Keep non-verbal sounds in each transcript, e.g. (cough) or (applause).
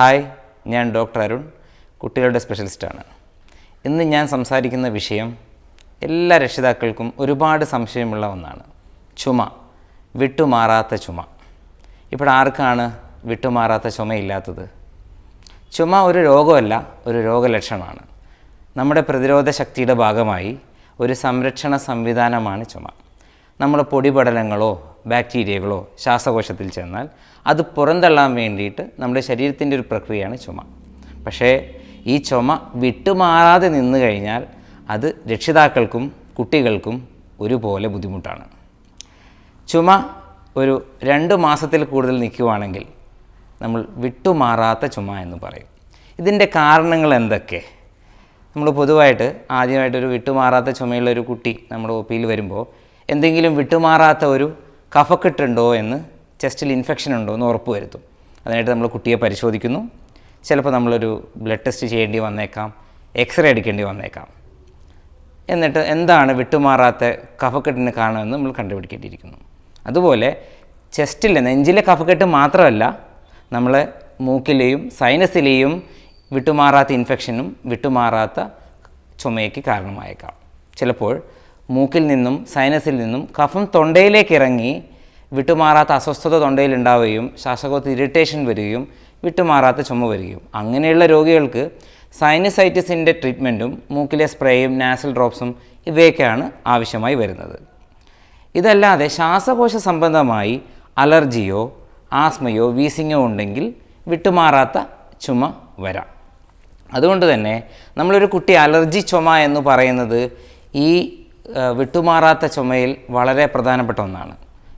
Hi ഞാൻ doctor Arun കുട്ടികളുടെ സ്പെഷ്യലിസ്റ്റാണ് ഇന്ന് ഞാൻ സംസാരിക്കുന്ന വിഷയം എല്ലാ രക്ഷിതാക്കൾക്കും ഒരുപാട് സംശയമുള്ള ഒന്നാണ്. ചുമ വിട്ടുമാറാത്ത ചുമ. ഇപ്പോൾ ആർക്കാണ് വിട്ടുമാറാത്ത ചുമയില്ലാത്തത്? ചുമ ഒരു രോഗമല്ല ഒരു രോഗലക്ഷണമാണ്. നമ്മുടെ പ്രതിരോധ ശക്തിയുടെ ഭാഗമായി ഒരു സംരക്ഷണ സംവിധാനമാണ് ചുമ. നമ്മൾ പൊടിപടലങ്ങളോ ബാക്ടീരിയകളോ ശ്വാസകോശത്തിൽ ചെന്നാൽ അത് പുറന്തള്ളാൻ വേണ്ടിയിട്ട് നമ്മുടെ ശരീരത്തിന്റെ ഒരു പ്രക്രിയയാണ് ചുമ. പക്ഷേ ഈ ചുമ വിട്ടുമാറാതെ നിന്ന് കഴിഞ്ഞാൽ അത് രക്ഷിതാക്കൾക്കും കുട്ടികൾക്കും ഒരുപോലെ ബുദ്ധിമുട്ടാണ്. ചുമ ഒരു രണ്ട് മാസത്തിൽ കൂടുതൽ നിൽക്കുവാണെങ്കിൽ നമ്മൾ വിട്ടുമാറാത്ത ചുമ എന്ന് പറയും. ഇതിന്റെ കാരണങ്ങൾ എന്തൊക്കെ? നമ്മൾ പൊതുവായിട്ട് ആദ്യമായിട്ടൊരു വിട്ടുമാറാത്ത ചുമയുള്ള ഒരു കുട്ടി നമ്മുടെ ഒ പിയിൽ വരുമ്പോൾ എന്തെങ്കിലും വിട്ടുമാറാത്ത ഒരു കഫക്കെട്ടുണ്ടോ എന്ന് ചെസ്റ്റിൽ ഇൻഫെക്ഷൻ ഉണ്ടോ എന്ന് ഉറപ്പ് വരുത്തും. അതിനായിട്ട് നമ്മൾ കുട്ടിയെ പരിശോധിക്കുന്നു. ചിലപ്പോൾ നമ്മളൊരു ബ്ലഡ് ടെസ്റ്റ് ചെയ്യേണ്ടി വന്നേക്കാം എക്സ്റേ എടുക്കേണ്ടി വന്നേക്കാം. എന്നിട്ട് എന്താണ് വിട്ടുമാറാത്ത കഫക്കെട്ടിന് കാരണമെന്ന് നമ്മൾ കണ്ടുപിടിക്കേണ്ടിയിരിക്കുന്നു. അതുപോലെ ചെസ്റ്റിലെ നെഞ്ചിലെ കഫക്കെട്ട് മാത്രമല്ല നമ്മൾ മൂക്കിലെയും സൈനസിലെയും വിട്ടുമാറാത്ത ഇൻഫെക്ഷനും വിട്ടുമാറാത്ത ചുമയ്ക്ക് കാരണമായേക്കാം. ചിലപ്പോൾ മൂക്കിൽ നിന്നും സൈനസിൽ നിന്നും കഫം തൊണ്ടയിലേക്ക് ഇറങ്ങി വിട്ടുമാറാത്ത അസ്വസ്ഥത തൊണ്ടയിൽ ഉണ്ടാവുകയും ശ്വാസകോശത്തിൽ ഇറിറ്റേഷൻ വരികയും വിട്ടുമാറാത്ത ചുമ വരികയും. അങ്ങനെയുള്ള രോഗികൾക്ക് സൈനസൈറ്റിസിന്റെ ട്രീറ്റ്മെന്റും മൂക്കിലെ സ്പ്രേയും നാസൽ ഡ്രോപ്സും ഇവയൊക്കെയാണ് ആവശ്യമായി വരുന്നത്. ഇതല്ലാതെ ശ്വാസകോശ സംബന്ധമായി അലർജിയോ ആസ്മയോ വീസിങ്ങോ ഉണ്ടെങ്കിൽ വിട്ടുമാറാത്ത ചുമ വരാം. അതുകൊണ്ട് തന്നെ നമ്മളൊരു കുട്ടി അലർജി ചുമ എന്ന് പറയുന്നത് ഈ വിട്ടുമാറാത്ത ചുമയിൽ വളരെ പ്രധാനപ്പെട്ട ഒന്നാണ്.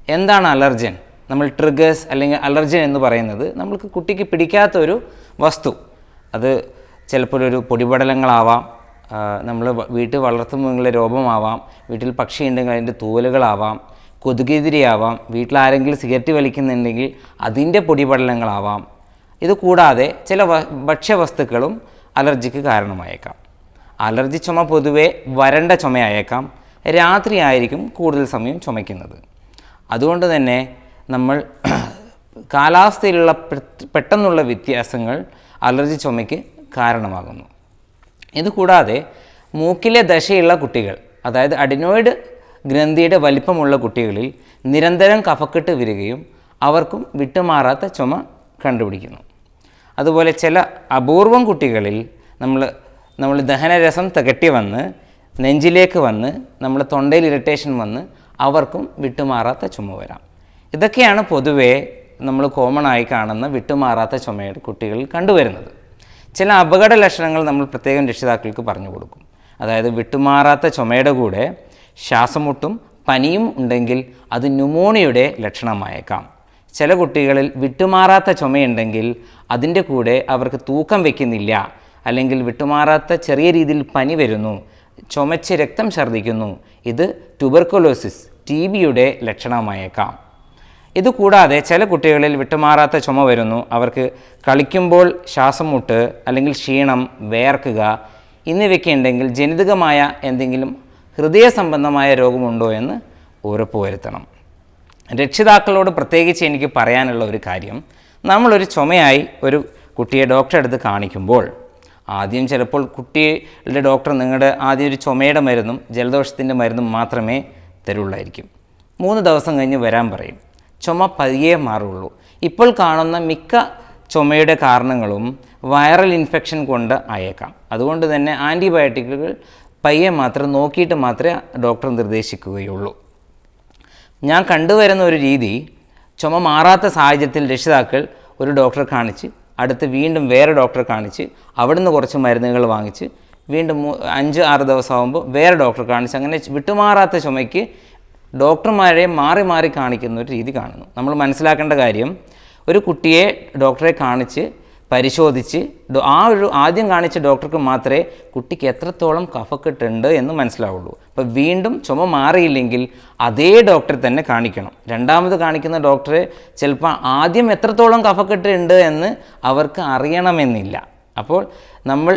എന്താണ് അലർജൻ? നമ്മൾ ട്രിഗേഴ്സ് അല്ലെങ്കിൽ അലർജൻ എന്ന് പറയുന്നത് നമ്മൾക്ക് കുട്ടിക്ക് പിടിക്കാത്ത ഒരു വസ്തു. അത് ചിലപ്പോൾ ഒരു പൊടിപടലങ്ങളാവാം നമ്മൾ വീട്ടിൽ വളർത്തുമൃഗങ്ങളുടെ രോഗമാവാം വീട്ടിൽ പക്ഷി ഉണ്ടെങ്കിൽ അതിന്റെ തൂവലുകളാവാം കൊതുകെതിരിയാവാം വീട്ടിൽ ആരെങ്കിലും സിഗരറ്റ് വലിക്കുന്നുണ്ടെങ്കിൽ അതിന്റെ പൊടിപടലങ്ങളാവാം. ഇത് കൂടാതെ ചില ഭക്ഷ്യവസ്തുക്കളും അലർജിക്ക് കാരണമായേക്കാം. അലർജി ചുമ പൊതുവേ വരണ്ട ചുമയായേക്കാം. രാത്രി ആയിരിക്കും കൂടുതൽ സമയം ചുമയ്ക്കുന്നത്. അതുകൊണ്ട് തന്നെ നമ്മൾ (clears throat) കാലാവസ്ഥയിലുള്ള പെട്ടെന്നുള്ള വ്യത്യാസങ്ങൾ അലർജി ചുമയ്ക്ക് കാരണമാകുന്നു. ഇതുകൂടാതെ മൂക്കിലെ ദശയുള്ള കുട്ടികൾ അതായത് അഡിനോയിഡ് ഗ്രന്ഥിയുടെ വലിപ്പമുള്ള കുട്ടികളിൽ നിരന്തരം കഫക്കെട്ട് വരികയും അവർക്കും വിട്ടുമാറാത്ത ചുമ കണ്ടുപിടിക്കുന്നു. അതുപോലെ ചില അപൂർവം കുട്ടികളിൽ നമ്മൾ നമ്മൾ ദഹനരസം തികട്ടി വന്ന് നെഞ്ചിലേക്ക് വന്ന് നമ്മുടെ തൊണ്ടയിൽ ഇറിറ്റേഷൻ വന്ന് അവർക്കും വിട്ടുമാറാത്ത ചുമ വരാം. ഇതൊക്കെയാണ് പൊതുവേ നമ്മൾ കോമൺ ആയി കാണുന്ന വിട്ടുമാറാത്ത ചുമയുടെ കുട്ടികളിൽ കണ്ടുവരുന്നത്. ചില അപകട ലക്ഷണങ്ങൾ നമ്മൾ പ്രത്യേകം രക്ഷിതാക്കൾക്ക് പറഞ്ഞു കൊടുക്കും. അതായത് വിട്ടുമാറാത്ത ചുമയുടെ കൂടെ ശ്വാസമുട്ടും പനിയും ഉണ്ടെങ്കിൽ അത് ന്യൂമോണിയയുടെ ലക്ഷണമായേക്കാം. ചില കുട്ടികളിൽ വിട്ടുമാറാത്ത ചുമയുണ്ടെങ്കിൽ അതിന്റെ കൂടെ അവർക്ക് തൂക്കം വയ്ക്കുന്നില്ല അല്ലെങ്കിൽ വിട്ടുമാറാത്ത ചെറിയ രീതിയിൽ പനി വരുന്നു. ചുമച്ച് രക്തം ഛർദ്ദിക്കുന്നു. ഇത് ട്യൂബർക്കുലോസിസ് ടി ബിയുടെ ലക്ഷണമായേക്കാം. ഇതുകൂടാതെ ചില കുട്ടികളിൽ വിട്ടുമാറാത്ത ചുമ വരുന്നു. അവർക്ക് കളിക്കുമ്പോൾ ശ്വാസം മുട്ട് അല്ലെങ്കിൽ ക്ഷീണം വേർക്കുക എന്നിവയ്ക്ക് ഉണ്ടെങ്കിൽ ജനിതകമായ എന്തെങ്കിലും ഹൃദയ സംബന്ധമായ രോഗമുണ്ടോ എന്ന് ഉറപ്പുവരുത്തണം. രക്ഷിതാക്കളോട് പ്രത്യേകിച്ച് എനിക്ക് പറയാനുള്ള ഒരു കാര്യം നമ്മളൊരു ചുമയായി ഒരു കുട്ടിയെ ഡോക്ടറെ അടുത്ത് കാണിക്കുമ്പോൾ ആദ്യം ചിലപ്പോൾ കുട്ടികളുടെ ഡോക്ടർ നിങ്ങളുടെ ആദ്യം ഒരു ചുമയുടെ മരുന്നും ജലദോഷത്തിന്റെ മരുന്നും മാത്രമേ തരുള്ളായിരിക്കും. മൂന്ന് ദിവസം കഴിഞ്ഞ് വരാൻ പറയും. ചുമ പതിയെ മാറുള്ളൂ. ഇപ്പോൾ കാണുന്ന മിക്ക ചുമയുടെ കാരണങ്ങളും വൈറൽ ഇൻഫെക്ഷൻ കൊണ്ട് ആയേക്കാം. അതുകൊണ്ട് തന്നെ ആന്റിബയോട്ടിക്കുകൾ പയ്യെ മാത്രം നോക്കിയിട്ട് മാത്രമേ ഡോക്ടർ നിർദ്ദേശിക്കുകയുള്ളൂ. ഞാൻ കണ്ടുവരുന്ന ഒരു രീതി ചുമ മാറാത്ത സാഹചര്യത്തിൽ രക്ഷിതാക്കൾ ഒരു ഡോക്ടറെ കാണിച്ച് അടുത്ത് വീണ്ടും വേറെ ഡോക്ടറെ കാണിച്ച് അവിടുന്ന് കുറച്ച് മരുന്നുകൾ വാങ്ങിച്ച് വീണ്ടും അഞ്ച് ആറ് ദിവസമാകുമ്പോൾ വേറെ ഡോക്ടറെ കാണിച്ച് അങ്ങനെ വിട്ടുമാറാത്ത ചുമയ്ക്ക് ഡോക്ടർമാരെ മാറി മാറി കാണിക്കുന്ന ഒരു രീതി കാണുന്നു. നമ്മൾ മനസ്സിലാക്കേണ്ട കാര്യം ഒരു കുട്ടിയെ ഡോക്ടറെ കാണിച്ച് പരിശോധിച്ച് ആ ഒരു ആദ്യം കാണിച്ച ഡോക്ടർക്ക് മാത്രമേ കുട്ടിക്ക് എത്രത്തോളം കഫക്കെട്ടുണ്ട് എന്ന് മനസ്സിലാവുള്ളൂ. അപ്പോൾ വീണ്ടും ചുമ മാറിയില്ലെങ്കിൽ അതേ ഡോക്ടറെ തന്നെ കാണിക്കണം. രണ്ടാമത് കാണിക്കുന്ന ഡോക്ടറെ ചിലപ്പോൾ ആദ്യം എത്രത്തോളം കഫക്കെട്ടുണ്ട് എന്ന് അവർക്ക് അറിയണമെന്നില്ല. അപ്പോൾ നമ്മൾ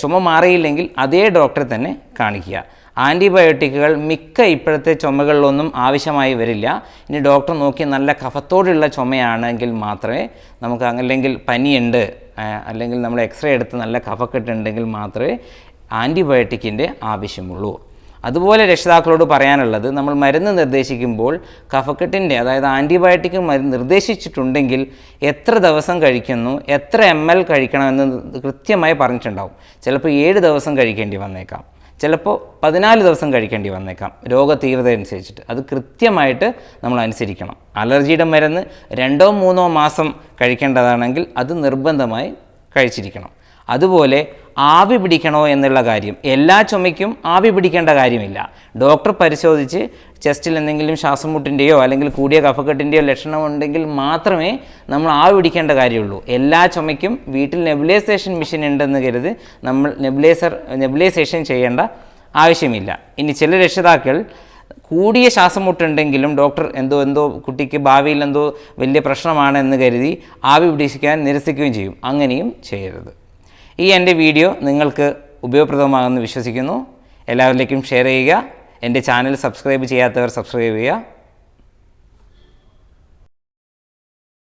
ചുമ മാറിയില്ലെങ്കിൽ അതേ ഡോക്ടറെ തന്നെ കാണിക്കുക. ആന്റിബയോട്ടിക്കുകൾ മിക്ക ഇപ്പോഴത്തെ ചുമകളിലൊന്നും ആവശ്യമായി വരില്ല. ഇനി ഡോക്ടർ നോക്കി നല്ല കഫത്തോടുള്ള ചുമയാണെങ്കിൽ മാത്രമേ നമുക്ക് അല്ലെങ്കിൽ പനിയുണ്ട് അല്ലെങ്കിൽ നമ്മൾ എക്സ്റേ എടുത്ത് നല്ല കഫക്കെട്ടുണ്ടെങ്കിൽ മാത്രമേ ആന്റിബയോട്ടിക്കിന്റെ ആവശ്യമുള്ളൂ. അതുപോലെ രക്ഷിതാക്കളോട് പറയാനുള്ളത് നമ്മൾ മരുന്ന് നിർദ്ദേശിക്കുമ്പോൾ കഫക്കെട്ടിന്റെ അതായത് ആന്റിബയോട്ടിക് മരുന്ന് നിർദ്ദേശിച്ചിട്ടുണ്ടെങ്കിൽ എത്ര ദിവസം കഴിക്കുന്നു എത്ര എം എൽ കഴിക്കണമെന്ന് കൃത്യമായി പറഞ്ഞിട്ടുണ്ടാവും. ചിലപ്പോൾ ഏഴ് ദിവസം കഴിക്കേണ്ടി വന്നേക്കാം. ചിലപ്പോൾ പതിനാല് ദിവസം കഴിക്കേണ്ടി വന്നേക്കാം രോഗ തീവ്രത അനുസരിച്ചിട്ട്. അത് കൃത്യമായിട്ട് നമ്മൾ അനുസരിക്കണം. അലർജിയുടെ മരുന്ന് രണ്ടോ മൂന്നോ മാസം കഴിക്കേണ്ടതാണെങ്കിൽ അത് നിർബന്ധമായി കഴിച്ചിരിക്കണം. അതുപോലെ ആവി പിടിക്കണോ എന്നുള്ള കാര്യം. എല്ലാ ചുമയ്ക്കും ആവി പിടിക്കേണ്ട കാര്യമില്ല. ഡോക്ടർ പരിശോധിച്ച് ചെസ്റ്റിൽ എന്തെങ്കിലും ശ്വാസംമുട്ടിന്റെയോ അല്ലെങ്കിൽ കൂടിയ കഫക്കെട്ടിന്റെയോ ലക്ഷണം ഉണ്ടെങ്കിൽ മാത്രമേ നമ്മൾ ആവി പിടിക്കേണ്ട കാര്യമുള്ളൂ. എല്ലാ ചുമയ്ക്കും വീട്ടിൽ നെബുലൈസേഷൻ മെഷീൻ ഉണ്ടെന്ന് കരുത് നമ്മൾ നെബുലൈസർ നെബുലൈസേഷൻ ചെയ്യേണ്ട ആവശ്യമില്ല. ഇനി ചില രക്ഷിതാക്കൾ കൂടിയ ശ്വാസംമുട്ടുണ്ടെങ്കിലും ഡോക്ടർ എന്തോ എന്തോ കുട്ടിക്ക് ഭാവിയിൽ എന്തോ വലിയ പ്രശ്നമാണെന്ന് കരുതി ആവി പിടിക്കാൻ നിരസിക്കുകയും ചെയ്യും. അങ്ങനെയും ചെയ്യരുത്. ഈ എന്റെ വീഡിയോ നിങ്ങൾക്ക് ഉപയോഗപ്രദമാകുമെന്ന് വിശ്വസിക്കുന്നു. എല്ലാവരിലേക്കും ഷെയർ ചെയ്യുക. എന്റെ ചാനൽ സബ്സ്ക്രൈബ് ചെയ്യാത്തവർ സബ്സ്ക്രൈബ് ചെയ്യുക.